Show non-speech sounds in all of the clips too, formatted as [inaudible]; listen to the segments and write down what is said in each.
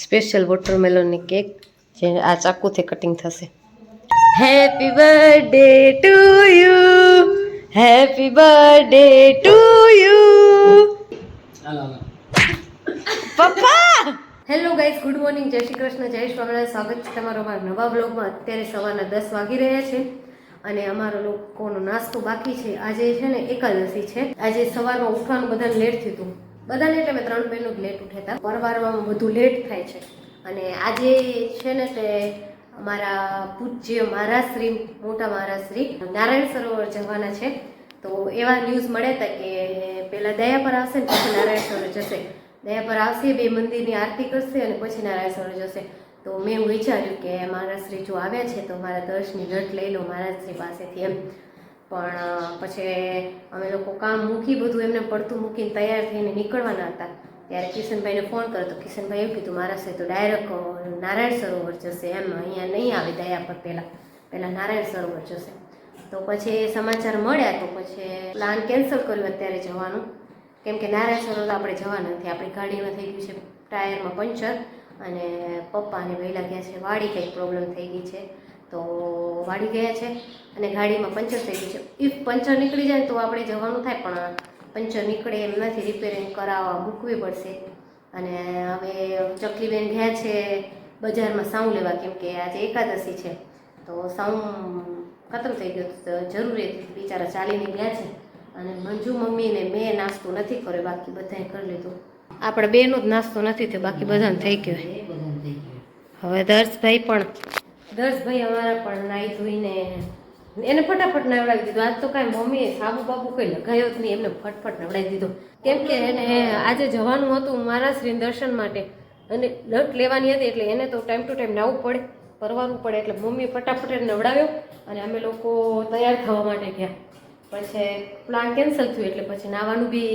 Special વોટરમેલોનની cake જે આ ચાકુથી કટિંગ થશે. Happy birthday to you happy birthday to you પપ્પા! હેલો ગાઈઝ ગુડ મોર્નિંગ જય શ્રી કૃષ્ણ જય સ્વામિનારાયણ સ્વાગત છે તમારો અમારા નવા બ્લોગમાં અત્યારે સવારના દસ વાગી રહ્યા છે અને અમારો લોકોનો નાસ્તો બાકી છે. આજે છે ને એકાદશી છે. આજે સવારમાં ઉઠવાનું બધાને લેટ થયું હતું. બધાને એટલે મેં ત્રણ બહેનો જ લેટ ઉઠેતા પરવારમાં બધું લેટ થાય છે. અને આજે છે ને તે અમારા પૂજ્ય મહારાશ્રી મોટા મહારાશ્રી નારાયણ સરોવર જવાના છે. તો એવા ન્યૂઝ મળ્યા હતા કે પહેલાં દયા પર આવશે ને પછી નારાયણ સરોવર જશે. દયા પર આવશે, બે મંદિરની આરતી કરશે અને પછી નારાયણ સરોવર જશે. તો મેં વિચાર્યું કે મહારાશ્રી જો આવ્યા છે તો મારા દર્શની રટ લઈ લો મહારાજશ્રી પાસેથી એમ. પણ પછી અમે લોકો કામ મૂકી બધું એમને પડતું મૂકીને તૈયાર થઈને નીકળવાના હતા. ત્યારે કિશનભાઈને ફોન કર્યો તો કિશનભાઈ એવું કીધું, મારા સાથે તો ડાયરેક્ટ નારાયણ સરોવર જશે. એમ અહીંયા નહીં આવે દયા પર પહેલાં પહેલાં નારાયણ સરોવર જશે. તો પછી સમાચાર મળ્યા તો પછી પ્લાન કેન્સલ કર્યું અત્યારે જવાનું. કેમ કે નારાયણ સરોવર આપણે જવા નથી, આપણી ગાડીમાં થઈ ગયું છે ટાયરમાં પંચર અને પપ્પાને વહેલા ગયા છે, વાડી કંઈક પ્રોબ્લેમ થઈ ગઈ છે. તો વાડી ગયા છે અને ગાડીમાં પંચર થઈ ગયું છે. ઇફ પંચર નીકળી જાય ને તો આપણે જવાનું થાય પણ પંચર નીકળે એમ નથી. રિપેરિંગ કરાવવા મૂકવી પડશે. અને હવે ચકલીબેન ગયા છે બજારમાં સાઉ લેવા કેમ કે આજે એકાદશી છે. તો સાઉ ખતમ થઈ ગયો તો જરૂરી હતી બિચારા ચાલીને ગયા છે. અને મંજુ મમ્મીને મેં નાસ્તો નથી કર્યો બાકી બધાએ કરી લીધું. આપણે બેનો જ નાસ્તો નથી થયો બાકી બધાને થઈ ગયો. હવે દર્શભાઈ પણ દર્શભાઈ અમારા પણ નાહી ધોઈને એને ફટાફટ નવડાવી દીધું. આજ તો કાંઈ મમ્મીએ સાબુ બાબુ કંઈ લગાવ્યો જ નહીં, એમને ફટફટ નવડાવી દીધો. કેમ કે એને આજે જવાનું હતું મારા શ્રી દર્શન માટે અને લટ લેવાની હતી એટલે એને તો ટાઈમ ટુ ટાઈમ નાવું પડે પરવાનું પડે. એટલે મમ્મીએ ફટાફટ એને નવડાવ્યો અને અમે લોકો તૈયાર થવા માટે ગયા. પછી પ્લાન કેન્સલ થયું એટલે પછી નાવાનું બી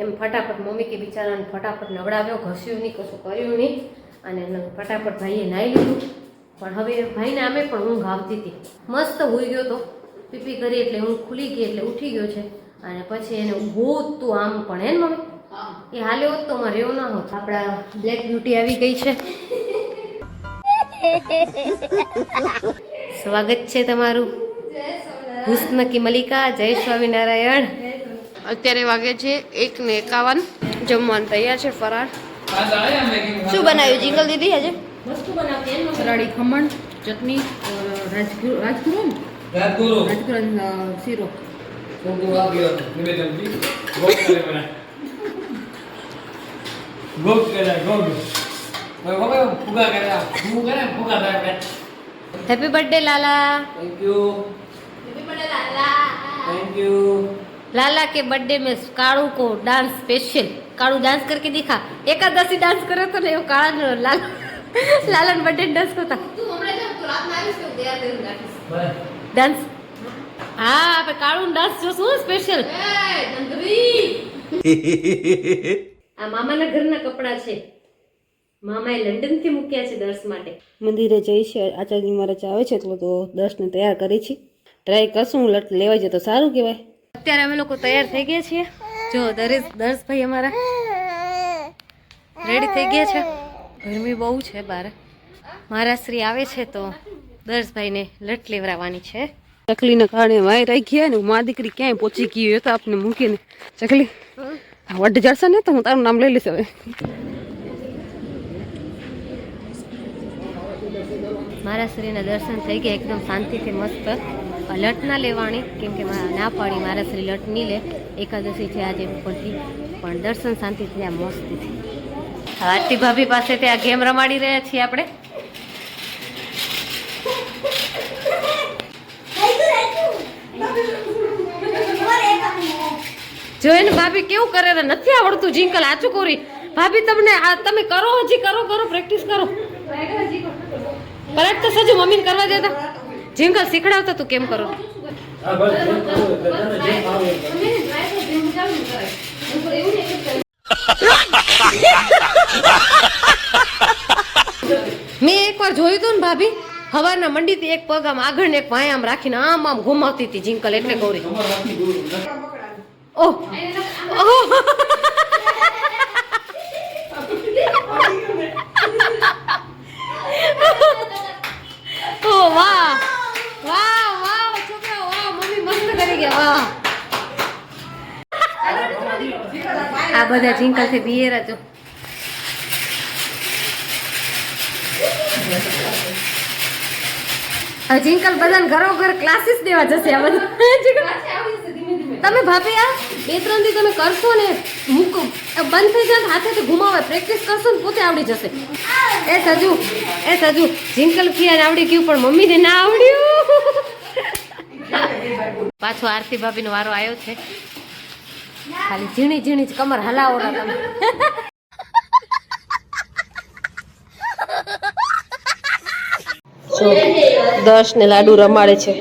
એમ ફટાફટ મમ્મી કે બિચારાને ફટાફટ નવડાવ્યો, ઘસ્યું નહીં, કશું કર્યું નહીં. અને એને ફટાફટ ભાઈએ નાહી લીધું. પણ હવે ભાઈને આમે પણ ઊંઘ આવતી હતી. મસ્ત હોઈ ગયો તો. પીપી કરી એટલે ઊંઘ ખુલી ગઈ એટલે ઉઠી ગયો છે. અને પછી એને ઊભું તું આમ પણ હે ને મમ્મી? એ હાલે હોત તો મારે એવું ના હોત. આપણા બ્લેક બ્યુટી આવી ગઈ છે. [laughs] સ્વાગત છે તમારું. હુસ્ન કી મલિકા જય સ્વામિનારાયણ. અત્યારે વાગે છે એક ને એકાવન. જમવાનું તૈયાર છે ફરાર શું બનાવ્યું? જીંગલ દીદી આજે? વસ્તુ બનાવતી ફરાળી ખમણ ચટણી અ, રાજગુરો રાજગુરો ને રાજગુરુ રાજગુરો અને, અ, શીરો છોકરું આવ્યો નિવેદનજી ગોપ કરે મને ગોપ કરે ગોપ હવે હવે ફુગા કરે ફુગા કરે ફુગા કરે happy birthday Lala thank you thank you Lala के बर्थडे में काड़ू को डांस स्पेशल काड़ू डांस करके दिखा एकादशी डांस करे तो ने काड़ा लाल લાલન બર્થડે ડાન્સ કરતા. ડાન્સ હા આપણે કાળું ડાન્સ જોશું સ્પેશિયલ [laughs] આ મામાના ઘરના કપડાં છે. મામાએ લંડનથી મૂક્યા છે દર્શ માટે. મંદિરે જઈ છે આચાર્ય મહારાજ આવે છે તો દર્શને તૈયાર કરી છે. ટ્રાય કરશું લટ લેવા તો સારું કહેવાય. અત્યારે અમે લોકો તૈયાર થઈ ગયા છીએ. જો દરેશ દર્શ ભાઈ અમારા રેડી થઈ ગયા છે. ગરમી બહુ છે બહાર મહારાજશ્રી આવે છે તો દર્શભાઈને લટ લેવરાવાની છે. ચકલીને કારણે વાય ગયા ને મા દીકરી ક્યાંય પહોંચી ગઈ તો આપને મૂકીને ચકલી વડ જડશે ને તો હું તારું નામ લઈ લઈશ હવે. મારા શ્રીના દર્શન થઈ ગયા એકદમ શાંતિથી મસ્ત. લટ ના લેવાની કેમ કે ના પાડી મારા શ્રી લટ નહીં લે. એકાદશી છે આજે ઉપરથી પણ દર્શન શાંતિથી આ મસ્તથી આરતી ભાભી પાસે ત્યાં ગેમ રમાડી રહ્યા છીએ આપણે. જોઈને ભાભી કેવું કરે ને નથી આવડતું જિંકલ, આચું કોરી. ભાભી, તમને આ તમે કરો, હજી કરો કરો, પ્રેક્ટિસ કરો. પરત તો સજુ મમ્મીને કરવા દેતા જિંકલ શીખડાવતા તું કેમ કરો. મેં એકવાર જોયું હતું ને ભાભી હવારના મંડીથી એક પગ આમ આગળ ને એક વાય આમ રાખીને આમ આમ ઘુમાવતી હતી જિંકલ એટલે ગૌરી. ઓહ. બધા જિંકલથી બિયેરા જો. જિંકલ બધાને ઘરો ઘર ક્લાસીસ દેવા જશે આ બધા તમે ભાભી આ બે ત્રણ દી તમે કરશો ને, મૂકો બંધ થઈ જાય હાથે હાથેથી ઘુમાવે પ્રેક્ટિસ કરશો ને પોતે આવડી જશે. એ સજુ એ સજુ, જિંકલ કિયાને આવડી ગયું, પણ મમ્મીને ના આવડ્યું. પાછો આરતી ભાભીનો વારો આવ્યો છે. ખાલી ઝીણી ઝીણી જ કમર હલાવો ના તમે. દર્શ ને લાડુ રમાડે છે.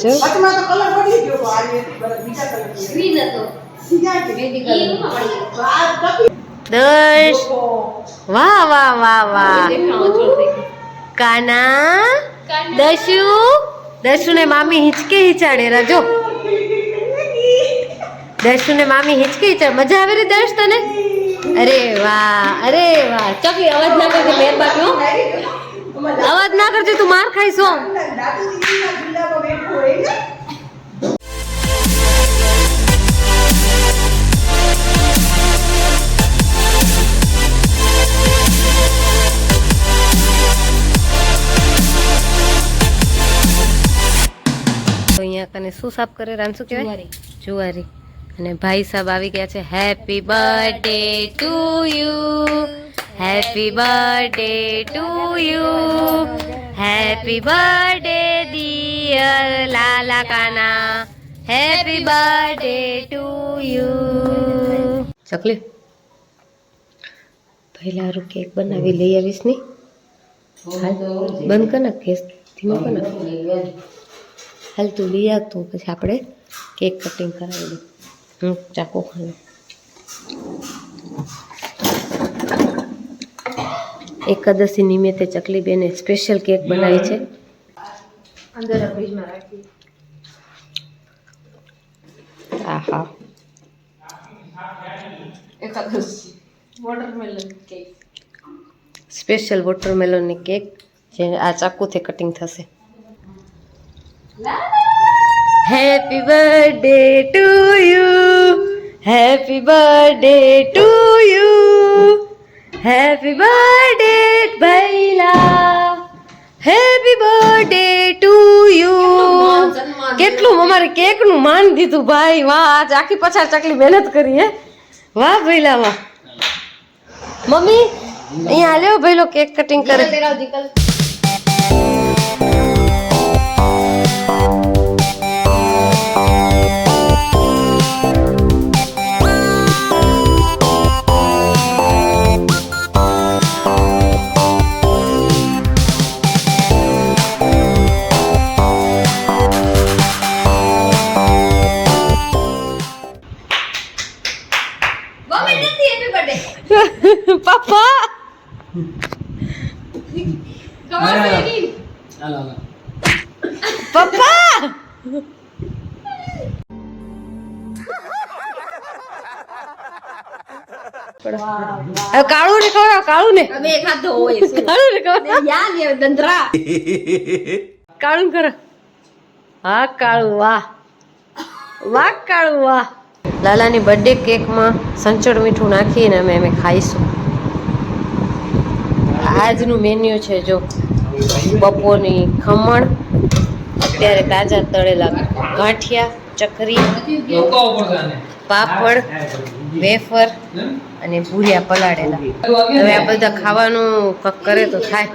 જો. વાહ વાહ વાહ વાહ. કાના? દશુ દશુ ને મામી હિંચકે હિંચાડે રાજો દર્શુ ને મામી હિચકી છે. મજા આવે રે દર્શ તને? અરે વાહ અરે વાહ. ચકી અવાજ ના કરજે મહેરબાની અવાજ ના કરજે તું માર ખાઈશ અહીંયા કને શું સાફ કરે રાંધશું કહેવાય? જુવારી. અને ભાઈ સાહેબ આવી ગયા છે. Happy birthday to you happy birthday to you happy birthday dear Lala Kana happy birthday to you ચકલી પહેલા હારું કેક બનાવી લઈ આવીશ ને. બંધ કર નાખ ગેસ ધીમો કર નાખ હાલ તું લઈ આવતો પછી આપણે કેક કટિંગ કરાવી દઉં. હું ચાકુ ખાને એકાદશી નિમિત્તે ચકલી બેને સ્પેશિયલ કેક બનાવી છે. આહા. સ્પેશિયલ વોટરમેલોનની કેક જે આ ચાકુથી કટિંગ થશે. Happy birthday to you happy birthday to you happy birthday ભૈલા happy birthday to you કેટલું અમારે કેકનું માન દીધું ભાઈ? વાહ આજ આખી પછાડ ચકલી મહેનત કરી હે? વાહ ભૈલા વાહ. મમ્મી અહીંયા આલ્યો ભૈલો કેક કટિંગ કરે. કાળું ને ખવડાવ કાળું ને. અમે ખાધો હોય [laughs] કાળું ને ખવડાવ. યા ને દંદરા કાળું કરો હા કાળું વાહ. વાહ કાળું વાહ. લાલાની બર્થડે કેકમાં સંચળ મીઠું નાખીને અમે અમે ખાઈશું. આજનું મેન્યુ છે જો બપોરની ખમણ અત્યારે તાજા તળેલા ગાંઠિયા ચકરી. પાપડ વેફર અને ભૂરિયા પલાળેલા. હવે આ બધા ખાવાનું કક કરે તો થાય.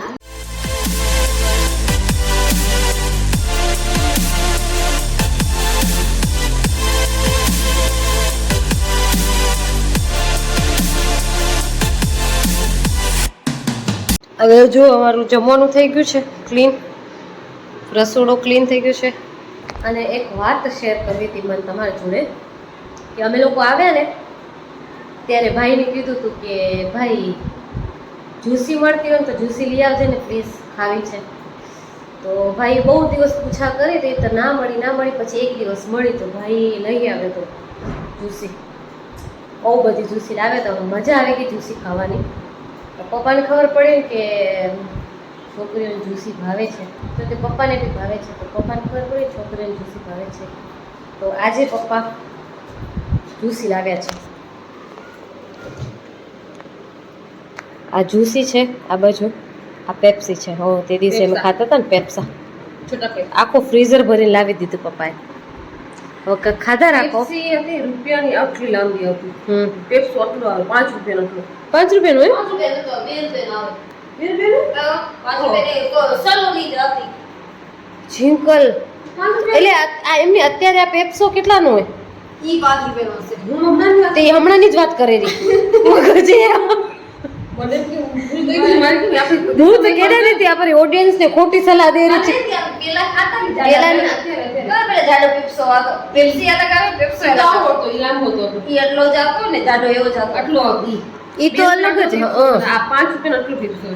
હવે જો અમારું જમવાનું થઈ ગયું છે ક્લીન રસોડું ક્લીન થઈ ગયું છે. અને એક વાત શેર કરવી હતી મને તમારા જોડે. કે અમે લોકો આવ્યા ને, ત્યારે ભાઈને કીધું હતું કે ભાઈ જ્યુસી મળતી હોય તો જ્યુસી લઈ આવજે ને પ્લીઝ ખાવી છે. તો ભાઈ બહુ દિવસ પૂછા કરી હતી તો ના મળી ના મળી, પછી એક દિવસ મળી તો ભાઈ લઈ આવે તો જ્યુસી બહુ બધી જ્યુસી લાવે તો મજા આવી ગઈ જ્યુસી ખાવાની. તો પપ્પાને ખબર પડે કે છોકરીઓને જ્યુસી ભાવે છે. તો તે પપ્પાને બી ભાવે છે. તો પપ્પાને ખબર પડે છોકરીઓને જ્યુસી ભાવે છે. તો આજે પપ્પા જૂસી લાવ્યા છે. આ જૂસી છે આ બાજુ. આ પેપ્સી છે. હો તે દિવસે અમે ખાતા હતા ને પેપ્સા. આખો ફ્રીઝર ભરીને લાવી દીધું પપ્પાએ. હવે ખાધા રાખો. રૂપિયાની આટલી લાંબી હતી. પેપ્સો આટલો આવે પાંચ રૂપિયાનો હતો. પાંચ રૂપિયાનો હોય પાંચ રૂપિયાનો બે બે રૂપિયાનો? પાંચ રૂપિયાની જિંકલ. એટલે આ એમની અત્યારે આ પેપ્સો કેટલાનો હોય? હું મમ્માની વાત તે હમણાંની જ વાત કરી મગજે મને હું હું તો કેડે નથી આપણે ઓડિયન્સ ને ખોટી સલાહ દે રહી છે. પેલાની- લાંબો હતો? ઈ લાંબો હતો આટલો હતી ઈ. તો અલગ જ આ પાંચ રૂપિયા આટલો પેપ્સો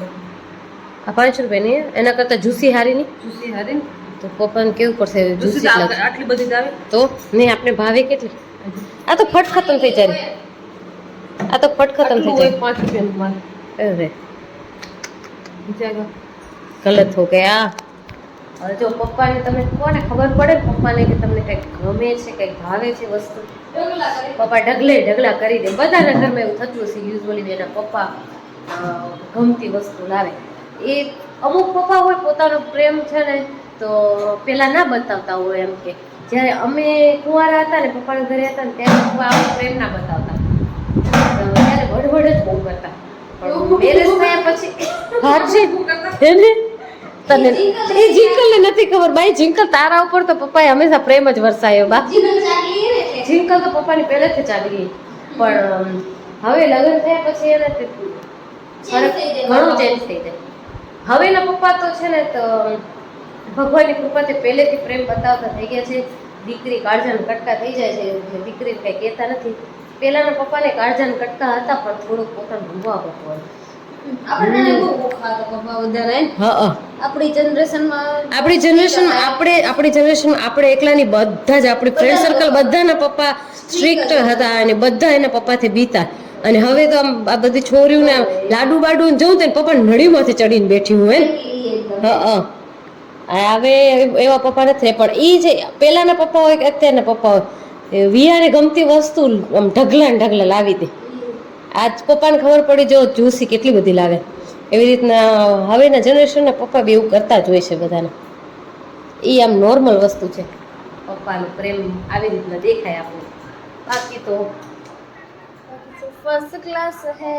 આ પાંચ રૂપિયાની એના કરતા જુસી હારી ની? જુસી હારી ને? તો પપ્પાને કેવું પડશે? જુસી આટલી બધી આવે? તો? નહીં આપણે ભાવે કેટલી? આ તો ફટ ખતમ થઈ જાય. આ તો ફટ ખતમ થઈ જાય. પાંચ રૂપિયાનું અરે. ગલત હો ગયા હવે જો પપ્પાને તમે કોને ખબર પડે? પપ્પાને કે તમને કંઈક ગમે છે કંઈક ભાવે છે વસ્તુ? પપ્પા ઢગલે ઢગલા કરી દે. બધાના ઘરમાં એવું થતું હશે યુઝવલી એના પપ્પા ગમતી વસ્તુ લાવે. એ અમુક પપ્પા હોય પોતાનો પ્રેમ છે ને તો પેલા ના બતાવતા હોય એમ કે. જ્યારે અમે કુંવારા હતા ને પપ્પાના ઘરે હતા ને ત્યારે પપ્પા આવો પ્રેમ ના બતાવતા. ત્યારે વડવડ જ બહુ કરતા. પણ મેરેજ થયા પછી તને એ જિંકલ ને નથી ખબર. બાઈ જિંકલ તારા ઉપર તો પપ્પાએ હંમેશા પ્રેમ જ વરસાયો બા. જિંકલ તો પપ્પાની પહેલેથી ચાલી ગઈ. પણ હવે લગ્ન થયા પછી એને ઘણું ચેન્જ થઈ જાય. હવેના પપ્પા તો છે ને તો ભગવાનની કૃપાથી પહેલેથી પ્રેમ બતાવતા થઈ ગયા છે. દીકરી કાળજાન કટકા થઈ જાય છે દીકરી દીકરીને કંઈ કહેતા નથી. પહેલાના પપ્પાને કાળજાન કટકા હતા પણ થોડુંક પોતાનું ભૂવા હતું હા આપણી જનરેશનમાં આપણી જનરેશનમાં આપણે આપણી જનરેશનમાં આપણે એકલાની બધા જ આપણી ફ્રેન્ડ સર્કલ બધાના પપ્પા સ્ટ્રિક્ટ હતા અને બધા એના પપ્પાથી બીતા. અને હવે તો આમ આ બધી છોરીઓને લાડુ બાડુ જવું તો પપ્પા નળીમાંથી ચડીને બેઠી હું હે હા. હવે એવા પપ્પા નથી. પણ એ જે પહેલાના પપ્પા હોય કે અત્યારના પપ્પા હોય એ વિયાને ગમતી વસ્તુ આમ ઢગલા ને ઢગલા લાવી દે. આજ પપ્પાને ખબર પડી જો જ્યુસી કેટલી બધી લાવે. એવી રીતના હવેના જનરેશનના પપ્પા બી એવું કરતા જ હોય છે બધાને. એ આમ નોર્મલ વસ્તુ છે. પપ્પાનો પ્રેમ આવી રીતના દેખાય આપણને. બાકી તો ફર્સ્ટ ક્લાસ હે.